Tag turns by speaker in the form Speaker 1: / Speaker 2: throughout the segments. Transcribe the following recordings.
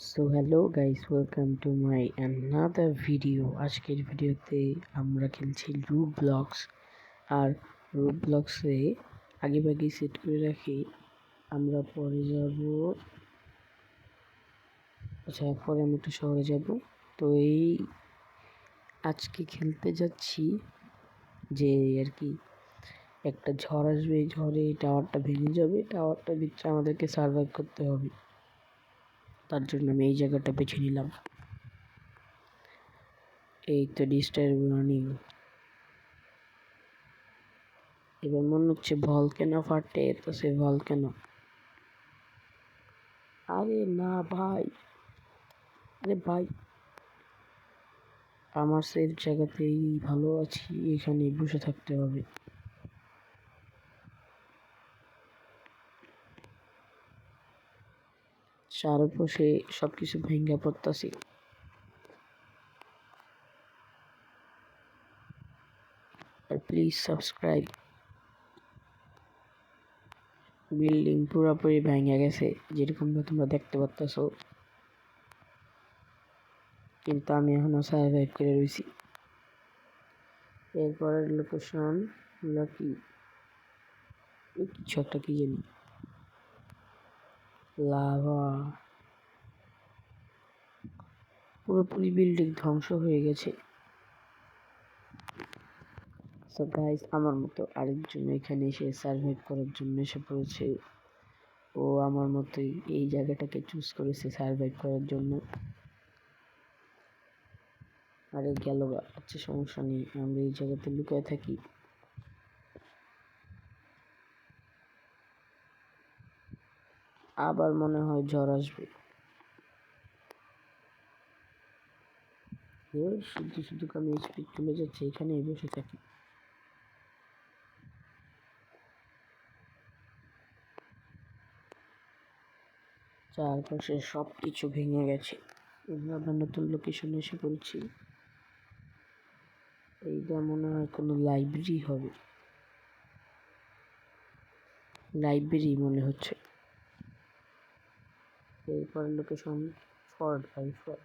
Speaker 1: So hello guys welcome to my another video আজকের ভিডিওতে আমরা খেলছি রুট ব্লকস আর রুট ব্লকসে আগে ভাগে সেট করে রাখি। আমরা পরে যাব। আচ্ছা পরে আমি একটু শহরে যাব। তো এই আজকে খেলতে যাচ্ছি যে আর কি, একটা ঝড় আসবে, ঝড়ে টাওয়ারটা ভেঙে যাবে। টাওয়ারটা ভিতরে আমাদেরকে সার্ভাইভ করতে হবে। তার জন্য আমি এই জায়গাটা বেছে নিলাম। এই তো ডিস্টার রানিং এবার মনে হচ্ছে ভল কেন ফাটে, তো সে ভল কেন আরে না ভাই। আরে ভাই। আমার সেফ জায়গাতেই ভালো আছি এখানে বসে থাকতে হবে। চারপাশে সব কিছু ভেঙ্গা পড়তাছি। আর প্লিজ সাবস্ক্রাইব বিল্ডিং পুরোপুরি ভেঙে গেছে, যেরকম তোমরা দেখতে পাচ্ছ কিন্তু আমি এখনও সার্ভাইভ করে রয়েছি এরপরের লোকেশন কি? কিছু একটা কি জানি। লাভা। পুরোপুরি বিল্ডিং ধ্বংস হয়ে গেছে। গাইস আমার মতো আরেকজন এখানে এসে সার্ভাইভ করার জন্য এসে পড়েছে। ও আমার মতোই এই জায়গাটাকে চুজ করেছে সার্ভাইভ করার জন্য। আরে গেল আচ্ছা সমস্যা নেই, আমরা এই জায়গাতে লুকিয়ে থাকি। আবার মনে হয় ঝড় আসবে। শুধু শুধু আমি স্পিড চলে যাচ্ছে, এখানেই বসে থাকি। চারপাশে সব কিছু ভেঙে গেছে। আমরা নতুন লোকেশনে এসে পড়েছি। এইটা মনে হয় কোনো লাইব্রেরি হবে। লাইব্রেরি মনে হচ্ছে। এরপর লোকেশন ফর্ড বাই ফর্ড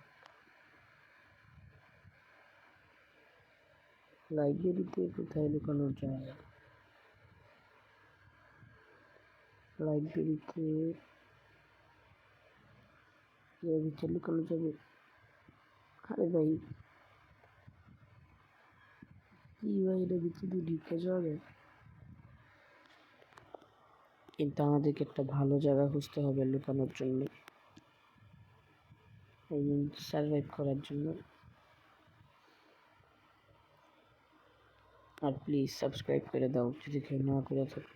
Speaker 1: লাইব্রেরিতে কোথায় লুকানো যায়? লাইব্রেরিতে ভিতরে লুকানো যাবে? আরে ভাই, কি ভাই এর ভিতরে ঢুকে যাবে? কিন্তু আমাদেরকে একটা ভালো জায়গা খুঁজতে হবে লুকানোর জন্য। এই সার্ভাইভ করার জন্য। আর প্লিজ সাবস্ক্রাইব করে দাও, যদি কেউ না করে থাকো।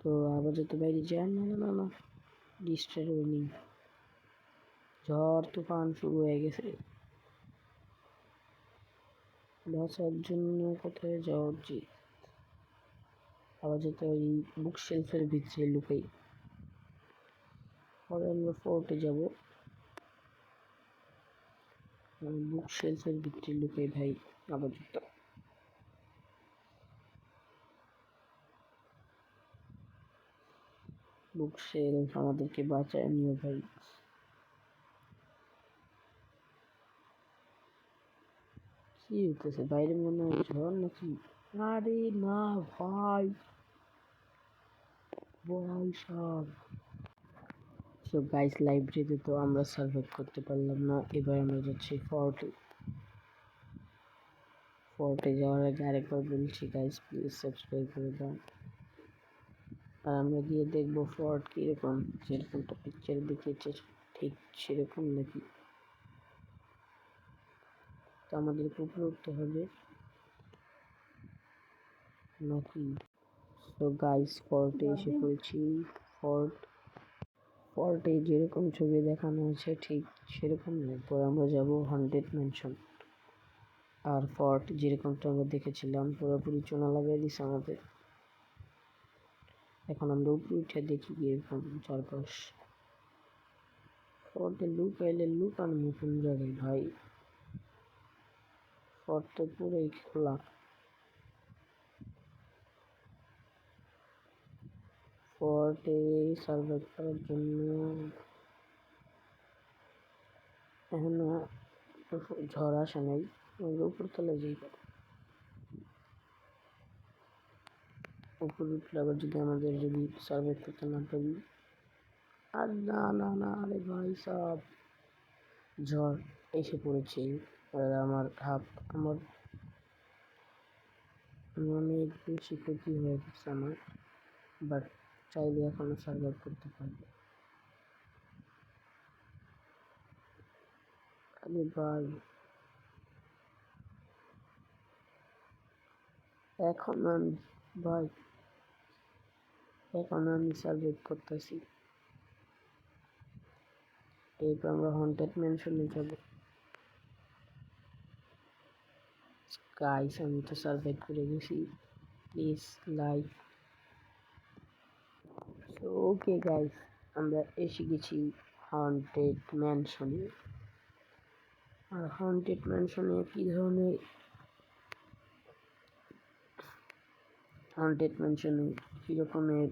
Speaker 1: তো যাতে বাইরে যান, না না না ডিস্টার নেই ঝড়, তুফান শুরু হয়ে গেছে। বাঁচার জন্য কোথায় যাওয়া উচিত? আবার যাতে ওই বুক শেলফের ভিতরে লুকাই। পরে আমরা ফোর্টে যাব। বুক শেলফের ভিতরে লুকাই ভাই জুতো বুক শেলফ আমাদেরকে বাঁচায় নিও ভাই। কি হইতেছে, বাইরে মনে হয় ঝড় নাকি? আরে না ভাই ভাই সব সো গাইস লাইব্রেরিতে তো আমরা সার্ভাইভ করতে পারলাম না। এবার আমরা যাচ্ছি ফর্টে ফর্টে যাওয়ার আগে আরেকবার বলছি গাইস প্লিজ সাবস্ক্রাইব করে দাও। আর আমরা গিয়ে দেখব ফর্ট কীরকম? যেরকমটা পিকচার দেখেছে ঠিক সেরকম নাকি? তো আমাদেরকে উপরে উঠতে হবে। নাকি? তো গাইস ফর্টে এসে পড়েছি। ফর্ট ফর্টে যেরকম ছবি দেখানো হয়েছে, ঠিক সেরকম নয়। পরে আমরা যাব হান্ড্রেড ম্যানশন আর ফর্ট যেরকমটা আমরা দেখেছিলাম, পুরোপুরি চোনা লাগিয়ে দিছে আমাদের। এখন আমরা উপরে উঠে দেখি এরকম চারপাশ। ফর্টে লুক আইলে লুক আর নতুন জায়গায় ভাই ফর্ট তো পুরোই খোলা। স্পটে সার্ভাইভ করার জন্য এখনও ঝড় আসে নাই। উপর তলায় যাই উপর উঠলে আবার যদি আমাদের যদি সার্ভাইভ করতে না পারি। আর না না না, আরে ভাই, সব ঝড় এসে পড়েছে। আর আমার হাফ আমার অনেক বেশি ক্ষতি হয়ে গেছে আমার। বাট চাইলে এখনও সার্ভাইভ করতে পারব আরে ভাই, এখন আমি, ভাই, এখন আমি সার্ভাইভ করতেছি। এরপর আমরা হন্টেড মেনশনে যাব। গাইস আমি তো সার্ভাইভ করে গেছি। প্লিজ লাইক ওকে গাইস আমরা এসে গেছি হন্টেড ম্যানশনে আর হন্টেড ম্যানশনে কী ধরনের হন্টেড ম্যানশনে কী রকমের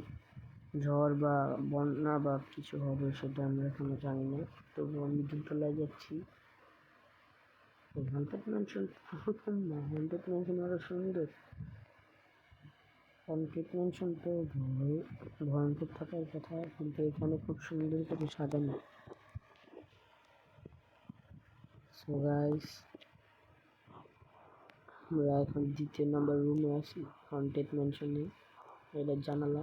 Speaker 1: ঝড় বা বন্যা বা কিছু হবে সেটা আমরা এখনও জানি না। তবু আমি দুতলায় যাচ্ছি। হন্টেড ম্যানশন ওরকম না হন্টেড ম্যানশন আরও সুন্দর। হন্টেড ম্যানশন তো ভয়, ভয়ঙ্কর থাকার কথা, কিন্তু এখানে খুব সুন্দর করে সাজানো। সো গাইস আমরা এখন দ্বিতীয় নাম্বার রুমে আছি হন্টেড ম্যানশনে এটা জানালা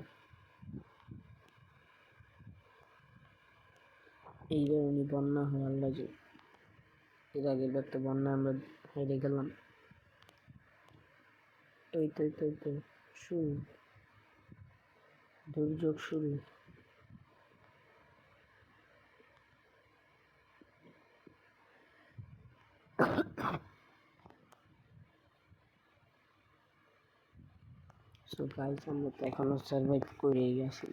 Speaker 1: এইবার উনি বন্যা হয় আল্লাহ যে এর আগের তো বন্যা আমরা হেরে গেলাম। এই তো এই তো। শুরু। দুর্যোগ শুরু। সো গাইস আমরা তো এখনও সার্ভাইভ করেই গেছি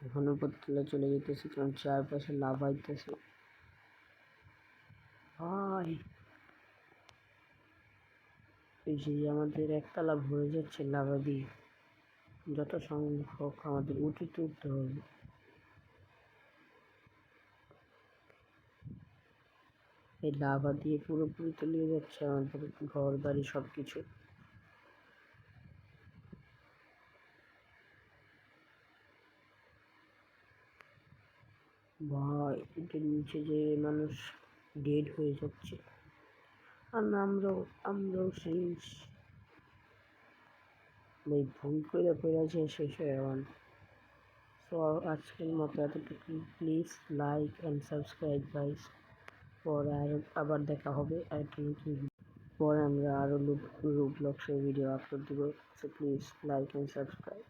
Speaker 1: এখন উপর তুলে চলে যেতেছি, কারণ চারপাশে লাভা আইতেছে ভাই। এই যে আমাদের একতলা ভরে যাচ্ছে লাভা দিয়ে। যত সম্ভব আমাদের উঁচু তুলতে হবে। এই লাভা দিয়ে পুরোপুরি তলিয়ে যাচ্ছে আমাদের ঘর, বাড়ি সব কিছু এটার নিচে যে মানুষ ডেড হয়ে যাচ্ছে। আমরাও আমরাও শেষ ভাই ভুল করে পেরেছে শেষ হয়ে গেলাম। সো আজকের মতো এতটুকু please like and subscribe guys পরে আর আবার দেখা হবে। নতুন পরে আমরা আরও লুপ ব্লগসের ভিডিও আপলোড দেবো। So please like and subscribe